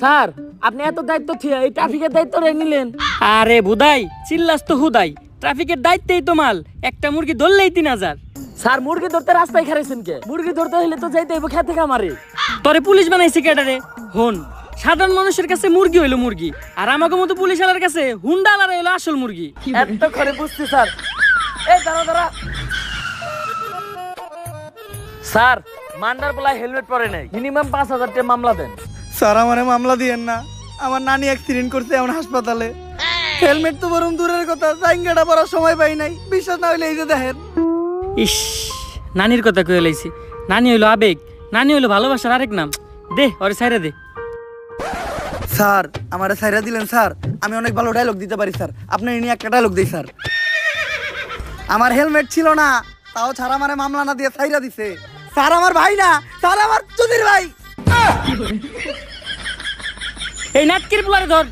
Sir আপনি এত দায়িত্ব থিয়া এই ট্রাফিকের দায়িত্ব রে নিলেন। আরে বুদাই চিল্লাস তো হুদাই। ট্রাফিকের দায়িত্বেই তো মাল। একটা মুরগি ধরলেই তিন হাজার। স্যার মুরগি ধরতে রাস্তায় খারাইছেন কে? মুরগি ধরতে হইলে তো যাইতে হইব খেতে খামারে। তরে পুলিশ বানাইছে কেডারে হন সাধারণ মানুষের কাছে মুরগি হইল মুরগি আর আমাকে মতো পুলিশ আলার কাছে হুন্ডা আলার হইল আসল মুরগি। এত করে বুঝছি স্যার। স্যার মান্ডার বলায় হেলমেট পরে নাই। মিনিমাম পাঁচ হাজার টাকা মামলা দেন। স্যার আমারে মামলা দিয়েন না। আমার নানি অ্যাক্সিডেন্ট করছে এমন হাসপাতালে। হেলমেট তো বরং দূরের কথা জাইঙ্গাটা পরার সময় পাই নাই। বিশ্বাস না হইলে এই যে দেখেন। ইস নানির কথা কয়ে লাইছি। নানি হইল আবেগ নানি হইল ভালোবাসার আরেক নাম। দে ওরে সাইরে দে। স্যার আমারে সাইরা দিলেন স্যার। আমি অনেক ভালো ডায়লগ দিতে পারি স্যার। আপনি নিয়ে একটা ডায়লগ দিই স্যার। আমার হেলমেট ছিল না তাও ছাড়া আমারে মামলা না দিয়ে সাইরা দিছে। স্যার আমার ভাই না তার আমার চুদির ভাই। এই নাটকির পুলারে ধর।